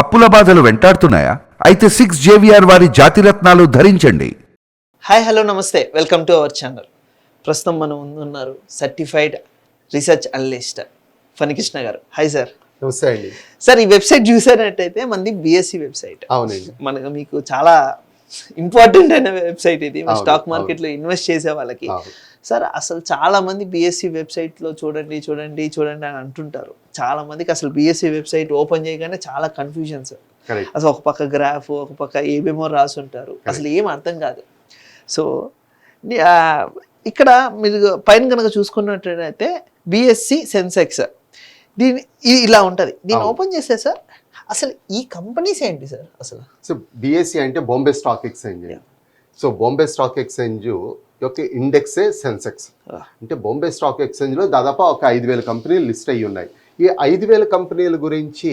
అప్పుల బాధలు వెంటాడుతున్నాయా? అయితే సిక్స్ జేవిఆర్ వారి జాతిరత్నాలు ధరించండి. హాయ్ హలో నమస్తే. వెల్కమ్ టు అవర్ ఛానల్ ప్రస్తుతం మనం ముందున్నారు సర్టిఫైడ్ రీసెర్చ్ అనలిస్ట్ ఫణికృష్ణ గారు. హాయ్ సార్ నమస్తే అండి. సార్ ఈ వెబ్సైట్ చూసారంటైతే మనది బిఎస్సి వెబ్సైట్. అవునండి. మనకు మీకు చాలా ఇంపార్టెంట్ అయిన వెబ్సైట్ ఇది. స్టాక్. మార్కెట్లో ఇన్వెస్ట్ చేసే వాళ్ళకి. సార్ అసలు చాలా మంది బిఎస్సి వెబ్సైట్లో చూడండి చూడండి చూడండి అని అంటుంటారు. చాలా మందికి అసలు బిఎస్సి వెబ్సైట్ ఓపెన్ చేయగానే చాలా కన్ఫ్యూజన్స్ అసలు ఒక పక్క గ్రాఫ్ ఒక పక్క ఏమేమో రాసి ఉంటారు అసలు ఏం అర్థం కాదు. సో ఇక్కడ మీరు పైన కనుక చూసుకున్నట్టయితే బిఎస్సి సెన్సెక్స్ దీని ఇది ఇలా ఉంటుంది. దీన్ని. ఓపెన్ చేస్తే సార్ అసలు ఈ కంపెనీస్ ఏంటి సార్ అసలు? సో బిఎస్సి అంటే Bombay stock exchange. So Bombay stock exchange యొక్క ఇండెక్సే సెన్సెక్స్ Ah. అంటే బాంబే స్టాక్ ఎక్స్చేంజ్లో దాదాపు ఒక ఐదు వేల కంపెనీలు లిస్ట్ అయ్యి ఉన్నాయి. ఈ ఐదు వేల కంపెనీల గురించి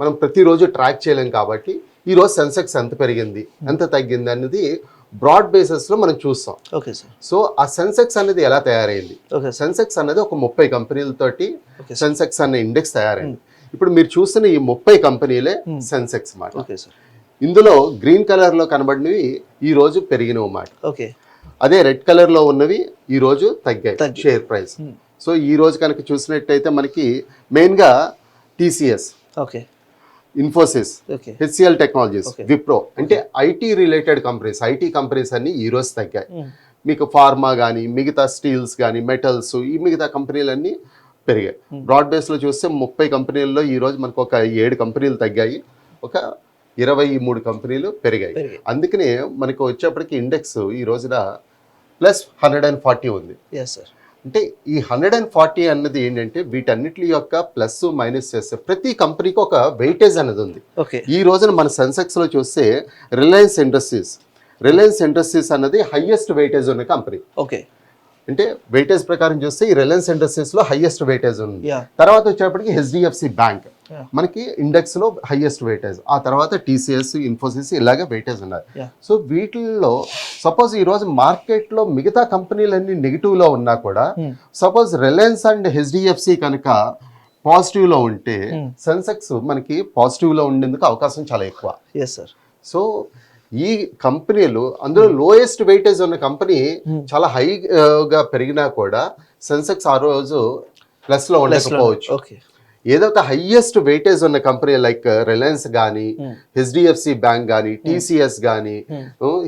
మనం ప్రతిరోజు ట్రాక్ చేయలేం కాబట్టి ఈరోజు సెన్సెక్స్ ఎంత పెరిగింది ఎంత తగ్గింది అనేది బ్రాడ్ బేసిస్లో మనం చూస్తాం. Okay sir. సో ఆ సెన్సెక్స్ అనేది ఎలా తయారైంది? సెన్సెక్స్ అనేది ఒక ముప్పై కంపెనీలతోటి సెన్సెక్స్ అనే ఇండెక్స్ తయారైంది. ఇప్పుడు మీరు చూస్తున్న ఈ ముప్పై కంపెనీలే. సెన్సెక్స్ మాట. Okay sir. ఇందులో గ్రీన్ కలర్లో కనబడినవి ఈ రోజు పెరిగినవి మాట. ఓకే. అదే రెడ్ కలర్లో ఉన్నవి ఈ రోజు తగ్గాయి. Share price. సో ఈ రోజు కనుక చూసినట్టయితే మనకి మెయిన్గా TCS okay. Infosys HCL technologies. Wipro అంటే IT related companies IT companies అన్ని ఈ రోజు తగ్గాయి. Hmm. మీకు ఫార్మా కానీ మిగతా స్టీల్స్ కానీ మెటల్స్ ఈ మిగతా కంపెనీలన్నీ పెరిగాయి. Hmm. బ్రాడ్ బేస్లో చూస్తే ముప్పై కంపెనీల్లో ఈ రోజు మనకు ఒక ఏడు కంపెనీలు తగ్గాయి. ఒక ఇరవై మూడు కంపెనీలు పెరిగాయి. అందుకనే మనకు వచ్చేప్పటికి ఇండెక్స్ ఈ రోజున ప్లస్ హండ్రెడ్ అండ్ ఫార్టీ ఉంది. అంటే ఈ హండ్రెడ్ అండ్ ఫార్టీ అన్నది ఏంటంటే వీటన్నిటి యొక్క ప్లస్ మైనస్ చేస్తే ప్రతి కంపెనీకి ఒక వెయిటేజ్ అనేది ఉంది. ఓకే. ఈ రోజున మన సెన్సెక్స్లో చూస్తే రిలయన్స్ ఇండస్ట్రీస్ రిలయన్స్ ఇండస్ట్రీస్ అన్నది హైయెస్ట్ వెయిటేజ్ ఉన్న కంపెనీ. ఓకే. అంటే వెయిటేజ్ ప్రకారం చూస్తే ఈ రిలయన్స్ ఇండస్ట్రీస్లో హైయెస్ట్ వెయిటేజ్ ఉంది తర్వాత వచ్చేప్పటికి హెచ్డిఎఫ్సి బ్యాంక్. మనకి ఇండెక్స్లో హైయెస్ట్ వెయిటేజ్ ఆ తర్వాత టీసీఎస్ ఇన్ఫోసిస్ ఇలాగే వెయిటేజ్ ఉన్నాయి Yeah. సో వీటిల్లో సపోజ్ ఈరోజు మార్కెట్లో మిగతా కంపెనీలన్నీ నెగిటివ్లో ఉన్నా కూడా Hmm. Suppose Reliance and HDFC కనుక పాజిటివ్లో ఉంటే Hmm. సెన్సెక్స్ మనకి పాజిటివ్లో ఉండేందుకు అవకాశం చాలా ఎక్కువ ఎస్ సార్ సో ఈ కంపెనీలు అందులో లోయెస్ట్ వెయిటేజ్ ఉన్న కంపెనీ. చాలా హైగా పెరిగినా కూడా సెన్సెక్స్ ఆ రోజు ప్లస్లో ఉండకపోవచ్చు ఓకే ఏదైతే హైయెస్ట్ వెయిటేజ్ ఉన్న కంపెనీ లైక్ రిలయన్స్ కానీ. హెచ్డిఎఫ్సి బ్యాంక్ కానీ టీసీఎస్ కానీ.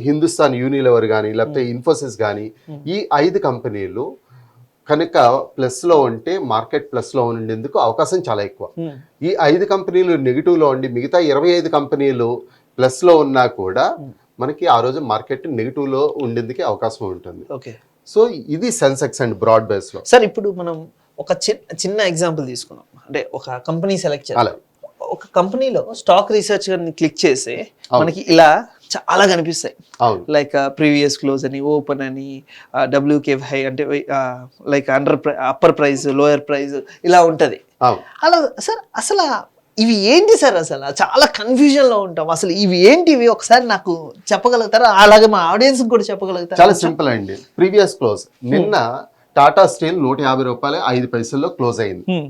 హిందుస్థాన్ యూనిలివర్ కానీ లేకపోతే ఇన్ఫోసిస్ కానీ. ఈ ఐదు కంపెనీలు కనుక ప్లస్లో ఉంటే మార్కెట్ ప్లస్లో ఉండేందుకు అవకాశం చాలా ఎక్కువ. ఈ ఐదు కంపెనీలు నెగిటివ్లో ఉండి మిగతా ఇరవై ఐదు కంపెనీలు ప్లస్లో ఉన్నా కూడా Hmm. మనకి ఆ రోజు మార్కెట్ నెగిటివ్లో ఉండేందుకు అవకాశం ఉంటుంది. ఓకే సో ఇది సెన్సెక్స్ అండ్ బ్రాడ్ బేస్లో సార్ ఇప్పుడు మనం ఒక చిన్న చిన్న ఎగ్జాంపుల్ తీసుకున్నాం అంటే ఒక కంపెనీ సెలెక్ట్ చేయాలి ఒక కంపెనీలో స్టాక్ రీసెర్చ్ని క్లిక్ అవును. మనకి ఇలా చాలా కనిపిస్తాయి. లైక్ ప్రీవియస్ క్లోజ్ అని ఓపెన్ అని డబ్ల్యూకే హై అంటే like under upper price lower price ఇలా ఉంటది. అలా సార్ అసలు ఇవి ఏంటి సార్ అసలు? చాలా కన్ఫ్యూజన్లో ఉంటాం. అసలు ఇవి ఏంటివి ఒకసారి నాకు చెప్పగలుగుతారా? అలాగే మా ఆడియన్స్ కూడా చెప్పగలుగుతారా? చాలా సింపుల్ అండి. ప్రీవియస్ క్లోజ్ నిన్న టాటా స్టీల్ నూట యాభై రూపాయలు ఐదు పైసల్లో క్లోజ్ అయింది. Hmm.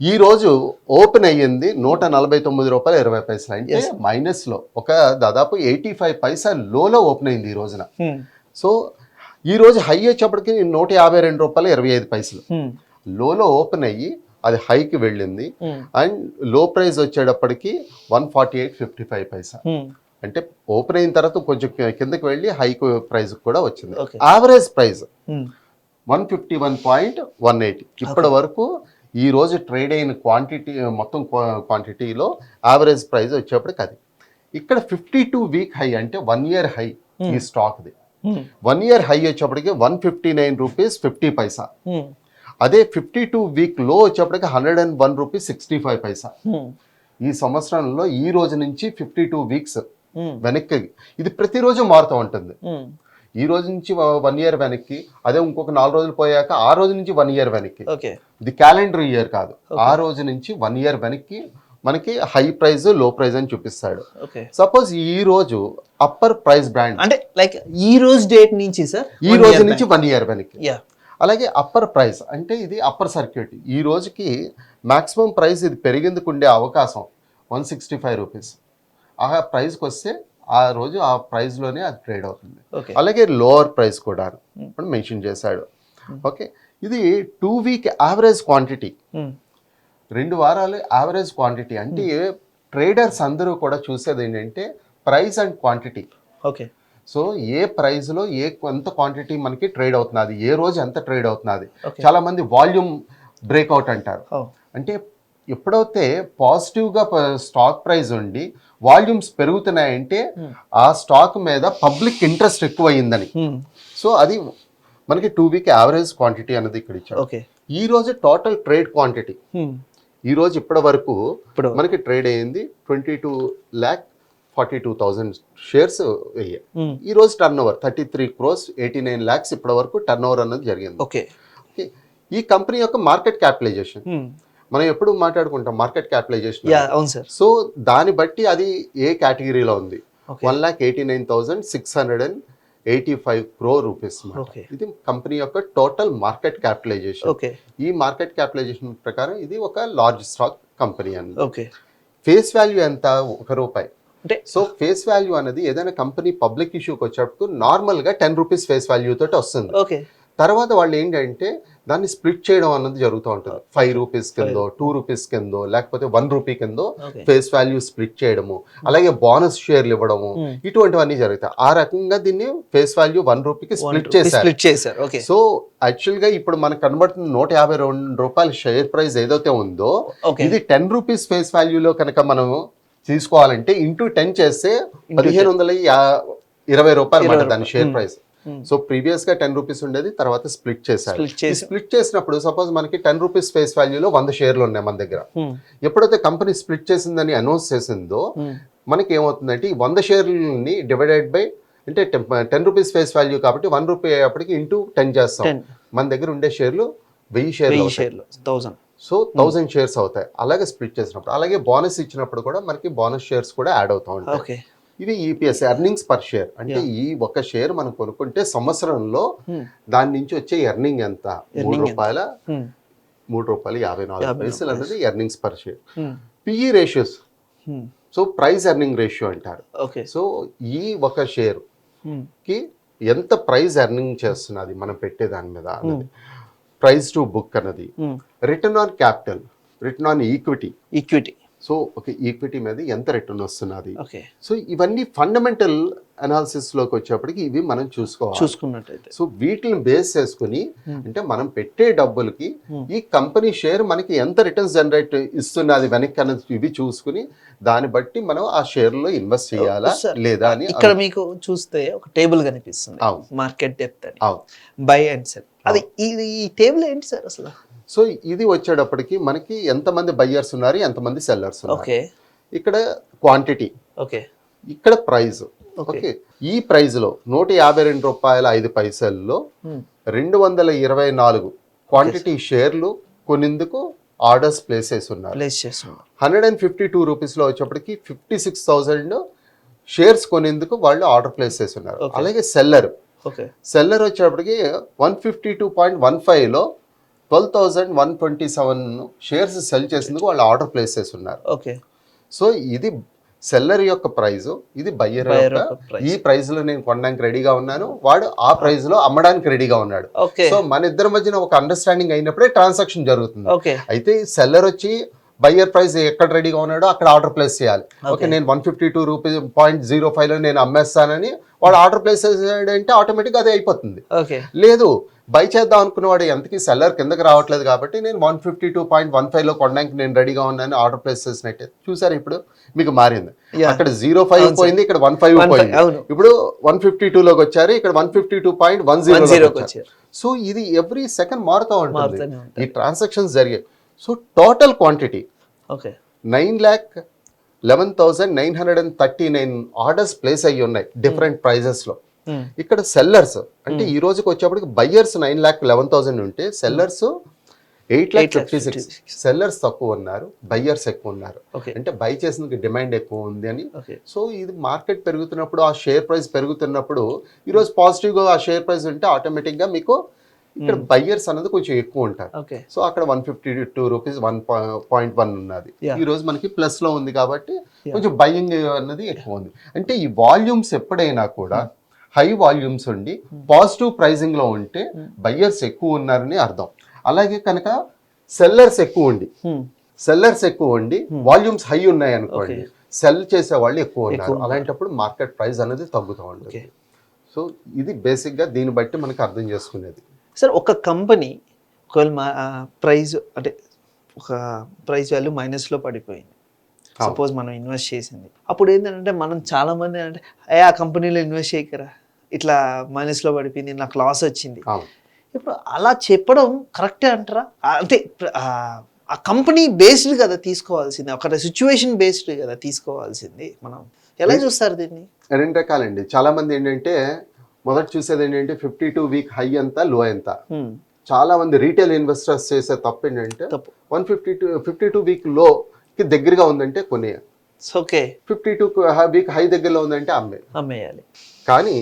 ఈ రోజు ఓపెన్ అయ్యింది నూట నలభై తొమ్మిది రూపాయలు ఇరవై పైసలు అంటే. మైనస్లో. ఒక దాదాపు ఎయిటీ ఫైవ్ పైసా లోలో ఓపెన్ అయింది ఈ రోజున. Hmm. సో ఈ రోజు హై వచ్చేప్పటికి నూట యాభై రెండు రూపాయలు ఇరవై ఐదు పైసలు. Hmm. లోలో ఓపెన్ అయ్యి అది హైకి వెళ్ళింది. అండ్లో ప్రైస్ వచ్చేటప్పటికి one forty eight fifty five paisa. అంటే ఓపెన్ అయిన తర్వాత కొంచెం కిందకి వెళ్ళి హైక్ ప్రైస్ కూడా వచ్చింది. Average price. One fifty one point one eighty ఇప్పటి వరకు ఈ రోజు ట్రేడ్ అయిన క్వాంటిటీ మొత్తం క్వాంటిటీలో యావరేజ్ ప్రైస్ వచ్చేప్పటికి అది ఇక్కడ ఫిఫ్టీ టూ వీక్ హై అంటే వన్ ఇయర్ హై ఈ స్టాక్ది. వన్ ఇయర్ హై వచ్చేప్పటికి one fifty nine rupees fifty paisa. అదే ఫిఫ్టీ టూ వీక్లో వచ్చేప్పటికి hundred and one rupees sixty five paisa. ఈ సంవత్సరంలో ఈ రోజు నుంచి ఫిఫ్టీ టూ వీక్స్. వెనక్కి ఇది ప్రతిరోజు మారుతూ ఉంటుంది. Hmm. ఈ రోజు నుంచి వన్ ఇయర్ వెనక్కి అదే ఇంకొక నాలుగు రోజులు పోయాక ఆ రోజు నుంచి వన్ ఇయర్ వెనక్కి. ఇది క్యాలెండర్ ఇయర్ కాదు. ఆ రోజు నుంచి వన్ ఇయర్ వెనక్కి మనకి హై ప్రైస్లో ప్రైస్ అని చూపిస్తాడు. సపోజ్ ఈ రోజు అప్పర్ ప్రైస్ బ్రాండ్ అంటే లైక్ ఈ రోజు డేట్ నుంచి సార్ ఈ రోజు నుంచి వన్ ఇయర్ వెనక్కి. అలాగే అప్పర్ ప్రైస్ అంటే ఇది అప్పర్ సర్క్యూట్ ఈ రోజుకి మాక్సిమం ప్రైస్ ఇది పెరిగేందుకు ఉండే అవకాశం వన్ సిక్స్టీ ఫైవ్ రూపీస్ ఆ ప్రైస్కి వస్తే ఆ రోజు ఆ ప్రైస్లోనే అది ట్రేడ్ అవుతుంది. ఓకే అలాగే లోవర్ ప్రైస్ కూడా ఇప్పుడు మెన్షన్ చేశాడు. ఓకే ఇది two week average quantity Hmm. రెండు వారాలు యావరేజ్ క్వాంటిటీ అంటే ట్రేడర్స్ అందరూ కూడా చూసేది ఏంటంటే price and quantity okay so ఏ ప్రైస్లో ఏ ఎంత క్వాంటిటీ మనకి ట్రేడ్ అవుతున్నది ఏ రోజు ఎంత ట్రేడ్ అవుతున్నది. చాలా మంది వాల్యూమ్ బ్రేక్అవుట్ అంటారు. ఓ అంటే ఎప్పుడైతే పాజిటివ్గా స్టాక్ ప్రైస్ ఉండి వాల్యూమ్స్ పెరుగుతున్నాయంటే ఆ స్టాక్ మీద పబ్లిక్ ఇంట్రెస్ట్ ఎక్కువ అయిందని Hmm. సో అది మనకి టూ వీక్ యావరేజ్ క్వాంటిటీ అనేది ఇక్కడ ఇచ్చాడు. ఓకే ఈ రోజు టోటల్ ట్రేడ్ క్వాంటిటీ Hmm. ఈ రోజు ఇప్పటి వరకు మనకి ట్రేడ్ అయ్యింది twenty two lakh forty two thousand shares Hmm. ఈ రోజు turnover thirty three crores eighty nine lakhs ఇప్పటి వరకు టర్న్ ఓవర్ అనేది జరిగింది ఓకే. ఈ కంపెనీ యొక్క మార్కెట్ క్యాపిటలైజేషన్ Hmm. మనం ఎప్పుడు మాట్లాడుకుంటాం మార్కెట్ క్యాపిటలైజేషన్ యా అవును సార్ సో దాన్ని బట్టి అది ఏ కేటగిరీలో ఉంది? One lakh eighty nine thousand six hundred and eighty five crore rupees. ఇది కంపెనీ యొక్క టోటల్ మార్కెట్ క్యాపిటలైజేషన్ ఈ మార్కెట్ క్యాపిటలైజేషన్ ప్రకారం ఇది ఒక large stock company okay face value ఎంత? ఒక రూపాయి. అంటే సో ఫేస్ వాల్యూ అనేది ఏదైనా కంపెనీ పబ్లిక్ ఇష్యూకి వచ్చేటప్పుడు నార్మల్గా టెన్ రూపీస్ ఫేస్ వాల్యూ తోటి వస్తుంది. ఓకే. తర్వాత వాళ్ళు ఏంటంటే దాన్ని స్ప్లిట్ చేయడం అన్నది జరుగుతూ ఉంటుంది. ఫైవ్ రూపీస్ కిందో టూ రూపీస్ కిందో లేకపోతే వన్ రూపీ కిందో ఫేస్ వాల్యూ స్ప్లిట్ చేయడము అలాగే బోనస్ షేర్లు ఇవ్వడము Hmm. ఇటువంటివన్నీ జరుగుతాయి. ఆ రకంగా దీన్ని ఫేస్ వాల్యూ వన్ రూపీకి స్ప్లిట్ చేశారు. సో యాక్చువల్గా ఇప్పుడు మనకు కనబడుతున్న నూట యాభై రెండు రూపాయల షేర్ ప్రైస్ ఏదైతే ఉందో ఇది టెన్ రూపీస్ ఫేస్ వాల్యూలో కనుక మనం తీసుకోవాలంటే ఇంటూ టెన్ చేస్తే పదిహేను వందల ఇరవై రూపాయలు మాట దాని షేర్. ప్రైస్. సో ప్రీవియస్గా టెన్ రూపీస్ ఉండేది తర్వాత స్ప్లిట్ చేశారు స్ప్లిట్ చేసి స్ప్లిట్ చేసినప్పుడు సపోజ్ మనకి టెన్ రూపీస్ ఫేస్ వాల్యూలో వంద షేర్లు ఉన్నాయి మన దగ్గర. ఎప్పుడైతే కంపెనీ స్ప్లిట్ చేసిందని అనౌన్స్ చేసిందో. మనకి ఏమవుతుందంటే ఈ వంద షేర్లని డివైడెడ్ బై అంటే టెన్ రూపీస్ ఫేస్ వాల్యూ కాబట్టి వన్ రూపీ అయ్యేప్పటికి ఇంటూ టెన్ చేస్తాం మన దగ్గర ఉండే షేర్లు వెయ్యి. షేర్లు థౌసండ్ సో థౌసండ్ షేర్స్ అవుతాయి. అలాగే స్ప్లిట్ చేసినప్పుడు అలాగే బోనస్ ఇచ్చినప్పుడు కూడా మనకి బోనస్ షేర్స్ కూడా యాడ్ అవుతా ఉంటాయి. ఇవి ఈపీఎస్ ఎర్నింగ్స్ పర్ షేర్. అంటే ఈ ఒక షేర్ మనం కొనుక్కుంటే సంవత్సరంలో దాని నుంచి వచ్చే ఎర్నింగ్ ఎంత? మూడు? రూపాయల? మూడు రూపాయలు యాభై నాలుగు పైసలు అనేది earnings per share. PE ratios so price earning ratio అంటారు. సో ఈ ఒక షేర్కి ఎంత ప్రైస్ ఎర్నింగ్ చేస్తున్నది మనం పెట్టే దాని మీద ప్రైస్ టు బుక్ అన్నది. Return on capital return on equity equity so ఒక ఈక్విటీ మీద ఎంత రిటర్న్ వస్తున్నది? ఓకే సో ఇవన్నీ ఫండమెంటల్ అనాలిసిస్లోకి వచ్చేప్పటికి ఇవి మనం చూసుకోవాలి. చూసుకున్నట్టయితే. సో వీటిని బేస్ చేసుకుని అంటే మనం పెట్టే డబ్బులకి ఈ కంపెనీ షేర్ మనకి ఎంత రిటర్న్స్ జనరేట్ ఇస్తున్నది వెనక్కి అనేది ఇవి చూసుకుని దాన్ని బట్టి మనం ఆ షేర్లో ఇన్వెస్ట్ చేయాలా Sir, లేదా అని ఇక్కడ మీకు చూస్తే ఒక టేబుల్ కనిపిస్తుంది. Market depth buy and sell అది ఇది ఈ టేబుల్ ఏంటి సార్ అసలు? సో ఇది వచ్చేటప్పటికి మనకి ఎంతమంది బయ్యర్స్ ఉన్నారు ఎంతమంది సెల్లర్స్ ఉన్నారు. ఓకే. ఇక్కడ క్వాంటిటీ ఓకే. ఇక్కడ ప్రైస్. Okay. ఓకే. ఈ ప్రైస్లో నూట యాభై రెండు రూపాయల ఐదు పైసల్లో రెండు వందల ఇరవై నాలుగు క్వాంటిటీ షేర్లు కొనేందుకు ఆర్డర్స్ ప్లేస్ చేసి ఉన్నారు హండ్రెడ్ అండ్ ఫిఫ్టీ టూ రూపీస్లో వచ్చేప్పటికి ఫిఫ్టీ సిక్స్ థౌజండ్ షేర్స్ కొనేందుకు వాళ్ళు ఆర్డర్ ప్లేస్ చేసి ఉన్నారు. అలాగే సెల్లర్. సెల్లర్ వచ్చేప్పటికి one fifty two point one ఫైవ్లో twelve thousand one twenty seven shares sell చేసేందుకు వాళ్ళు ఆర్డర్ ప్లేస్ చేసి ఉన్నారు. ఓకే. సో ఇది సెల్లర్ యొక్క ప్రైస్ ఇది బయ్యర్. ఈ ప్రైస్. లో నేను కొనడానికి రెడీగా ఉన్నాను. వాడు ఆ ప్రైస్లో అమ్మడానికి రెడీగా ఉన్నాడు. సో మన ఇద్దరి మధ్యన ఒక అండర్స్టాండింగ్ అయినప్పుడే ట్రాన్సాక్షన్ జరుగుతుంది. ఓకే. అయితే సెల్లర్ వచ్చి బయ్యర్ ప్రైస్ ఎక్కడ రెడీగా ఉన్నాడో అక్కడ ఆర్డర్ ప్లేస్ చేయాలి. ఓకే. నేను one fifty two rupees point zero ఫైవ్లో నేను అమ్మేస్తానని వాడు ఆర్డర్ ప్లేస్ చేసాడంటే ఆటోమేటిక్ అదే అయిపోతుంది. ఓకే. లేదు బై చేద్దాం అనుకున్నవాడు ఎంతకి సెల్లర్ కిందకి రావట్లేదు కాబట్టి నేను one fifty two point one ఫైవ్లో కొనడానికి నేను రెడీగా ఉన్నాను ఆర్డర్ ప్లేస్ చేసినట్టే. చూసారు ఇప్పుడు? మీకు మారింది. అక్కడ జీరో ఫైవ్. పోయింది ఇక్కడ వన్ ఫైవ్ 1.5 పోయింది. ఇప్పుడు వన్ ఫిఫ్టీ టూ లోకి వచ్చారు ఇక్కడ one fifty two point one zero so ఇది ఎవ్రీ సెకండ్ మారుతూ ఉంటుంది. ఈ ట్రాన్సాక్షన్స్ జరిగాయి. So total quantity okay nine lakh eleven thousand nine hundred and thirty nine orders place అయ్యి ఉన్నాయి డిఫరెంట్ ప్రైజెస్లో. ఇక్కడ సెల్లర్స్ అంటే ఈ రోజుకి వచ్చేప్పటికి buyers nine lakh eleven thousand ఉంటే sellers eight lakh 8 lakh fifty six sellers తక్కువ ఉన్నారు బయ్యర్స్ ఎక్కువ ఉన్నారు. అంటే బై చేసినందుకు డిమాండ్ ఎక్కువ ఉంది అని. సో ఇది మార్కెట్ పెరుగుతున్నప్పుడు ఆ షేర్ ప్రైస్ పెరుగుతున్నప్పుడు ఈరోజు పాజిటివ్గా ఆ షేర్ ప్రైస్ ఉంటే ఆటోమేటిక్గా మీకు ఇక్కడ బయ్యర్స్ అన్నది కొంచెం ఎక్కువ ఉంటారు సో అక్కడ one fifty two rupees one point one ఉన్నది. ఈ రోజు మనకి ప్లస్లో ఉంది కాబట్టి కొంచెం బయ్యింగ్ అన్నది ఎక్కువ ఉంది అంటే ఈ వాల్యూమ్స్ ఎప్పుడైనా కూడా హై వాల్యూమ్స్ ఉండి పాజిటివ్ ప్రైజింగ్లో ఉంటే బయ్యర్స్ ఎక్కువ ఉన్నారని అర్థం. అలాగే కనుక సెల్లర్స్ ఎక్కువ ఉండి సెల్లర్స్ ఎక్కువ ఉండి వాల్యూమ్స్ హై ఉన్నాయి అనుకోండి సెల్ చేసే వాళ్ళు ఎక్కువ ఉన్నారు. అలాంటప్పుడు మార్కెట్ ప్రైస్ అనేది తగ్గుతూ ఉంటుంది. సో ఇది బేసిక్గా దీన్ని బట్టి మనకి అర్థం చేసుకునేది. సార్ ఒక కంపెనీ ఒకవేళ మా ప్రైజ్ అంటే ఒక ప్రైస్ వాల్యూ మైనస్లో పడిపోయింది. సపోజ్ మనం ఇన్వెస్ట్ చేసింది. అప్పుడు ఏంటంటే మనం చాలా మంది అంటే ఏ ఆ కంపెనీలో ఇన్వెస్ట్ చేయకరా? ఇట్లా మైనస్లో పడిపోయింది నాకు లాస్ వచ్చింది. ఇప్పుడు అలా చెప్పడం కరెక్టే అంటారా? అంటే ఆ, ఆ కంపెనీ బేస్డ్ కదా తీసుకోవాల్సింది. ఒక సిచ్యువేషన్ బేస్డ్ కదా తీసుకోవాల్సింది మనం. ఎలా చూస్తారు దీన్ని? రెండు రకాలండి చాలా మంది ఏంటంటే మొదట చూసేది ఏంటంటే ఫిఫ్టీ టూ వీక్ హై ఎంత లో ఎంత. చాలా మంది రీటైల్ ఇన్వెస్టర్స్ చేసే తప్పు ఏంటంటే one fifty two fifty two వీక్లో కి దగ్గరగా ఉందంటే కొనే. Okay fifty two week high దగ్గరలో ఉందంటే అమ్మే. అమ్మేయాలి. కానీ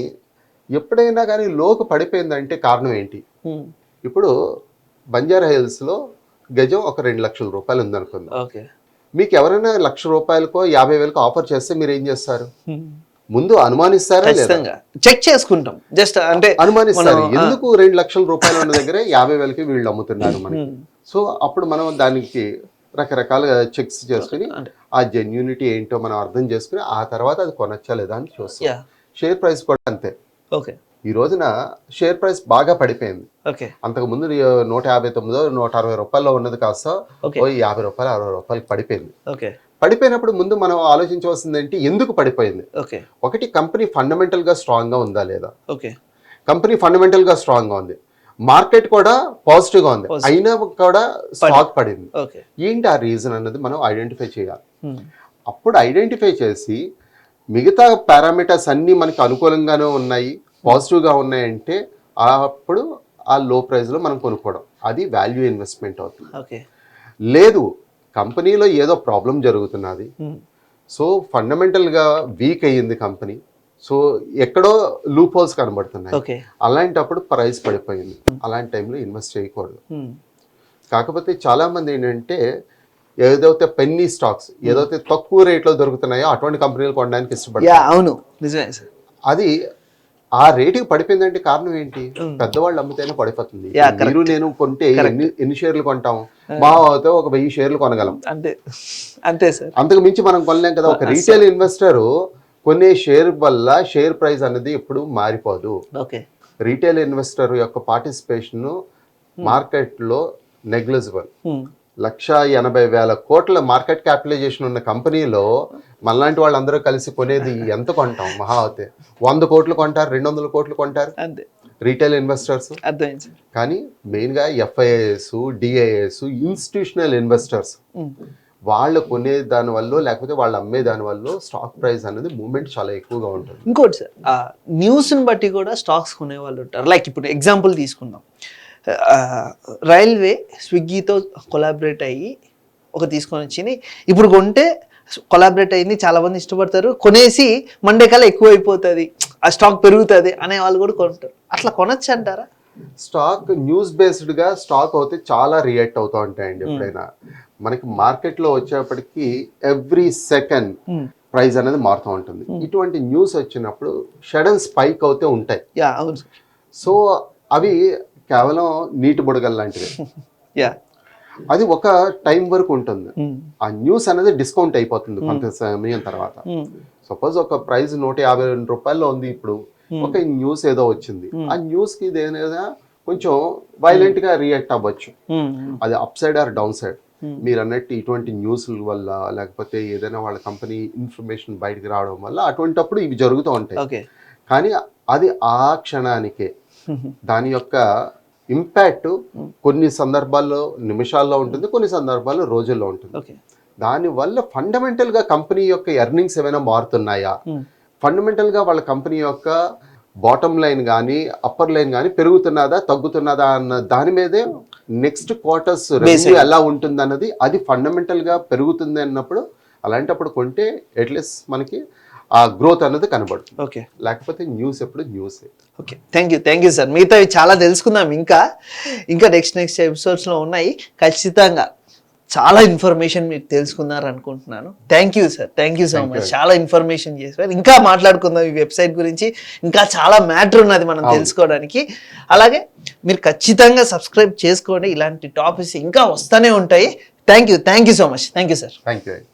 ఎప్పుడైనా కానీ లోకు పడిపోయిందంటే కారణం ఏంటి. ఇప్పుడు బంజారా హిల్స్లో గజం ఒక రెండు లక్షల రూపాయలు ఉందనుకుందాం. ఓకే. మీకు ఎవరైనా లక్ష రూపాయలకో యాభై వేలకో ఆఫర్ చేస్తే మీరు ఏం చేస్తారు. ముందు అనుమానిస్తారా ఖచ్చితంగా. చెక్ చేసుకుంటాం. జస్ట్ అంటే అనుమానిస్తారు. ఎందుకు రెండు లక్షల రూపాయలు ఉన్న దగ్గర యాభై వేలకి వీళ్ళు అమ్ముతున్నారు మనకి. సో అప్పుడు మనం దానికి రకరకాలుగా చెక్స్ చేసుకుని ఆ జెన్యూనిటీ ఏంటో మనం అర్థం చేసుకుని ఆ తర్వాత అది కొనొచ్చా లేదా అని చూస్తాం. షేర్ ప్రైస్ కూడా అంతే. ఓకే ఈ రోజున షేర్ ప్రైస్ బాగా పడిపోయింది. అంతకు ముందు నూట యాభై తొమ్మిదో నూట అరవై రూపాయల్లో ఉన్నది కాస్త యాభై రూపాయలు అరవై రూపాయలకి పడిపోయింది. పడిపోయినప్పుడు ముందు మనం ఆలోచించవలసింది ఏంటి ఎందుకు పడిపోయింది? ఓకే. ఒకటి కంపెనీ ఫండమెంటల్గా స్ట్రాంగ్గా ఉందా లేదా? ఓకే. కంపెనీ ఫండమెంటల్గా స్ట్రాంగ్గా ఉంది. మార్కెట్ కూడా పాజిటివ్గా ఉంది. అయినా కూడా స్టాక్ పడింది. ఓకే. ఏంటి ఆ రీజన్ అన్నది మనం ఐడెంటిఫై చేయాలి. అప్పుడు ఐడెంటిఫై చేసి మిగతా పారామీటర్స్ అన్నీ మనకి అనుకూలంగానే ఉన్నాయి పాజిటివ్గా ఉన్నాయంటే అప్పుడు ఆ లో ప్రైస్లో మనం కొనుక్కోవడం. అది వాల్యూ ఇన్వెస్ట్మెంట్ అవుతుంది. ఓకే. లేదు కంపెనీలో ఏదో ప్రాబ్లం జరుగుతున్నది. సో ఫండమెంటల్గా వీక్ అయ్యింది కంపెనీ. సో ఎక్కడో లూప్ హోల్స్ కనబడుతున్నాయి. ఓకే. అలాంటప్పుడు ప్రైస్ పడిపోయింది. అలాంటి టైంలో ఇన్వెస్ట్ చేయకూడదు. కాకపోతే చాలా మంది ఏంటంటే ఏదైతే పెన్నీ స్టాక్స్ ఏదైతే తక్కువ రేట్లో దొరుకుతున్నాయో అటువంటి కంపెనీలు కొనడానికి యా ఇష్టపడతారు. అవును. నిజమే అది ఆ రేటుకి పడిపోయిందంటే కారణం ఏంటి? పెద్దవాళ్ళు అమ్మితేనే పడిపోతుంది. మీరు నేను కొంటే ఎన్ని షేర్లు కొంటాం? మా అయితే ఒక వెయ్యి షేర్లు కొనగలం. అంతే. అంతే సార్. అంతకు మించి మనం కొనలేం కదా. ఒక రీటైల్ ఇన్వెస్టర్ కొనే షేర్ వల్ల షేర్ ప్రైస్ అనేది ఎప్పుడు మారిపోదు. ఓకే. రీటైల్ ఇన్వెస్టర్ యొక్క పార్టిసిపేషన్ మార్కెట్లో నెగ్లిజిబుల్. లక్ష ఎనభై వేల కోట్ల మార్కెట్ క్యాపిటలైజేషన్ ఉన్న కంపెనీలో మనలాంటి వాళ్ళందరూ కలిసి కొనేది ఎంత కొంటాం? మహా అవుతే వంద కోట్లు కొంటారు రెండు వందల కోట్లు కొంటారు. Retail investors. కానీ మెయిన్గా ఎఫ్ఐఏఎస్ డిఐఏఎస్ ఇన్స్టిట్యూషనల్ ఇన్వెస్టర్స్. వాళ్ళు కొనే దాని వల్ల లేకపోతే వాళ్ళు అమ్మే దాని వల్ల స్టాక్ ప్రైస్ అనేది మూమెంట్ చాలా ఎక్కువగా ఉంటుంది. ఇంకోటి సార్ న్యూస్ని బట్టి కూడా స్టాక్స్ కొనే వాళ్ళు ఉంటారు. లైక్ ఇప్పుడు ఎగ్జాంపుల్ తీసుకుందాం. రైల్వే స్విగ్గీతో కొలాబరేట్ అయ్యి ఒక తీసుకొని వచ్చింది. ఇప్పుడు కొంటే కొలాబరేట్ అయింది చాలా మంది ఇష్టపడతారు. కొనేసి మండే కల్లా ఎక్కువ అయిపోతుంది ఆ స్టాక్ పెరుగుతుంది అనే వాళ్ళు కూడా కొంటారు. అట్లా కొనొచ్చు అంటారా? స్టాక్ న్యూస్ బేస్డ్గా స్టాక్ అయితే చాలా రియాక్ట్ అవుతూ ఉంటాయండి ఎప్పుడైనా. మనకి మార్కెట్లో వచ్చేప్పటికి ఎవ్రీ సెకండ్ ప్రైస్ అనేది మారుతూ ఉంటుంది. ఇటువంటి న్యూస్ వచ్చినప్పుడు షడన్ స్పైక్ అవుతే ఉంటాయి. సో అవి కేవలం నీటి బుడగలు లాంటివి. యా అది ఒక టైం వరకు ఉంటుంది. ఆ న్యూస్ అనేది డిస్కౌంట్ అయిపోతుంది కొంత సమయం తర్వాత. సపోజ్ ఒక ప్రైస్ నూట యాభై రెండు రూపాయల్లో ఉంది ఇప్పుడు. ఒక న్యూస్ ఏదో వచ్చింది. ఆ న్యూస్కి ఏదైనా కొంచెం వైలెంట్గా రియాక్ట్ అవ్వచ్చు. అది upside or downside మీరు అన్నట్టు ఇటువంటి న్యూస్ల వల్ల లేకపోతే ఏదైనా వాళ్ళ కంపెనీ ఇన్ఫర్మేషన్ బయటకు రావడం వల్ల అటువంటప్పుడు ఇవి జరుగుతూ ఉంటాయి. ఓకే కానీ అది ఆ క్షణానికే. దాని యొక్క ఇంపాక్ట్ కొన్ని సందర్భాల్లో నిమిషాల్లో ఉంటుంది కొన్ని సందర్భాల్లో రోజుల్లో ఉంటుంది. దానివల్ల ఫండమెంటల్గా కంపెనీ యొక్క ఎర్నింగ్స్ ఏమైనా మారుతున్నాయా? ఫండమెంటల్గా వాళ్ళ కంపెనీ యొక్క బాటమ్ లైన్ కానీ అప్పర్ లైన్ కానీ పెరుగుతున్నదా తగ్గుతున్నదా అన్న దాని మీదే నెక్స్ట్ క్వార్టర్స్ రెవెన్యూ ఎలా ఉంటుంది అన్నది అది ఫండమెంటల్గా పెరుగుతుంది అన్నప్పుడు అలాంటప్పుడు కొంటే అట్లీస్ట్ మనకి ఆ గ్రోత్ అనేది కనబడుతుంది. ఓకే. లేకపోతే న్యూస్ ఎప్పుడు news. Okay. Thank you thank you sir మిగతావి చాలా తెలుసుకుందాం ఇంకా. ఇంకా నెక్స్ట్ నెక్స్ట్ ఎపిసోడ్స్లో ఉన్నాయి. ఖచ్చితంగా చాలా ఇన్ఫర్మేషన్ మీరు తెలుసుకున్నారు అనుకుంటున్నాను. Thank you sir thank you so. Much చాలా ఇన్ఫర్మేషన్ చేశారు. ఇంకా మాట్లాడుకుందాం ఈ వెబ్సైట్ గురించి. ఇంకా చాలా మ్యాటర్ ఉన్నది మనం. తెలుసుకోవడానికి. అలాగే మీరు ఖచ్చితంగా సబ్స్క్రైబ్ చేసుకోండి. ఇలాంటి టాపిక్స్ ఇంకా వస్తూనే ఉంటాయి. Thank you thank you so much thank you sir thank you